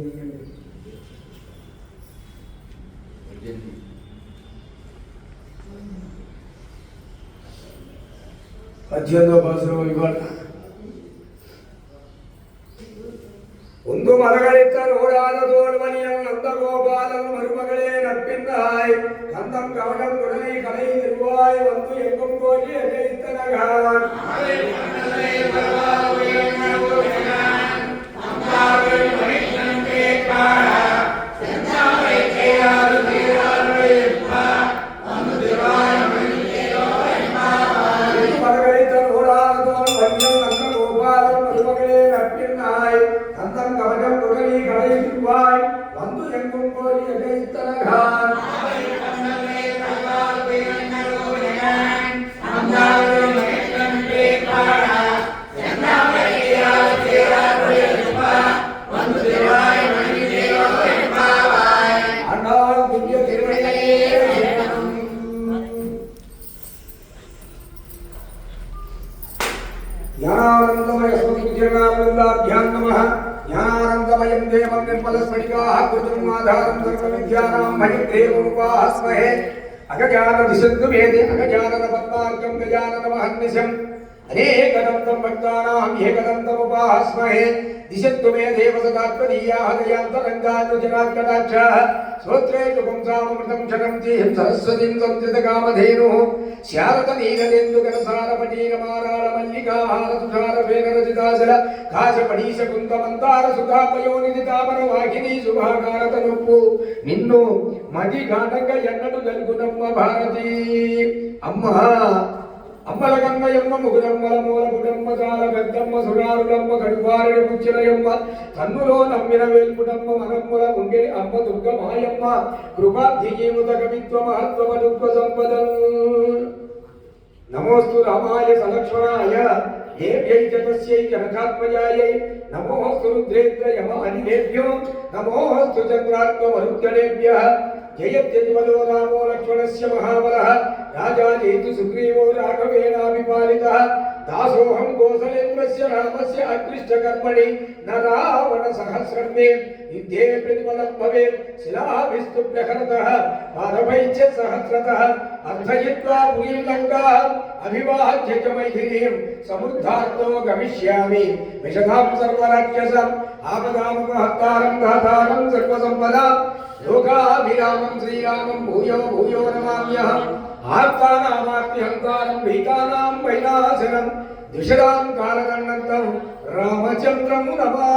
తీయండి పద్దెనిమిదో సంవత్సరం ఇవాళ ಒಂದು ಮರಗಳಿದ್ದ ನೋಡಾದೋಲ್ವನಿಯ ನಂದಗೋಪಾಲನ್ ಮರುಮಗಳೇ ನಪ್ಪಿಂದಾಯ್ ಕಂದಂ ಕವಟಂ ಕೊಡಲೈ ಕಲೈ ನಿರ್ವಾಯ್ ಒಂದು ಎಂಗಂ ಕೋಲಿ ಅಜಯ జ్ఞానానందమయ స్వతిర్ణానందాభ్యాం నమ జ్ఞానానందమయం దేవం నిర్మలస్ఫటికాः కృతమాధారం సర్వవిద్యానాం భయదేవముపాస్మహే అగజాన దిశంతు వేది అగజానన పద్మార్కం గజానన మహర్నిశం అనేకదంతం భక్తానాం ఏకదంతముపాస్మహే దిశంతు మే దేవ సదాత్మదీయాः దయాంతరంగానుజనాకటాక్షాः శ్రోత్రేషు పుంసామృతం శకంతీం సరస్వతిం సంతృతకామధేను శారద నీలదెందు మల్లికాహార తుషార వేన కాశపడీశ కుంతమంతార సుధాపయోనిధి తామర వాహిని శుభాకారత నొప్పు నిన్ను మది ఘాటంగా ఎన్నడు గలుగునమ్మ భారతి అమ్మా అమ్మల గంగయమ్మ ముగురమ్మల మూల గుడమ్మ చాల పెద్దమ్మ సురారులమ్మ కడుపారుడి ముచ్చినయమ్మ కన్నులో నమ్మిన వేల్పుడమ్మ మనమ్ముల ఉండి అమ్మ దుర్గ మాయమ్మ కృపాధిజీముత కవిత్వ మహత్వ దుఃఖ సంపదల్ నమోస్తు రామాయ సలక్ష్మణాయ దేవ్యై చ తస్యై జనకాత్మజాయై నమోస్తు రుద్రేంద్ర యమ అనిలేభ్యో నమోస్తు చంద్రాత్మ మరుద్గణేభ్యః జయత్యజ్వలో రామో లక్ష్మణస్య మహాబలః రాజా జేతు సుగ్రీవో రాఘవేణాభిపాలితः దాసోహం కోసలేంద్రస్య రామస్య అదృష్టకర్మణి న రావణ సహస్రమే యుద్ధే ప్రతిఫలం భవేత్ శిలాభిస్తు ప్రహరతः పాదభైశ్చ సహస్రతः అర్థయిత్వా పురీలంకా అభివాహ్య చ మైథిలీం సముద్ధార్థో గమిష్యామి విషధాం సర్వరాజ్యసం ఆపదామహత్తారం దాతారం సర్వసంపదాం లోకాభిరామం శ్రీరామం భూయో భూయో నమామ్యహం ఆత్మానామాత్మ్యహంకారం భీతానాం వైనాశనం దుషరాం కాలగణంతం రామచంద్రము నమా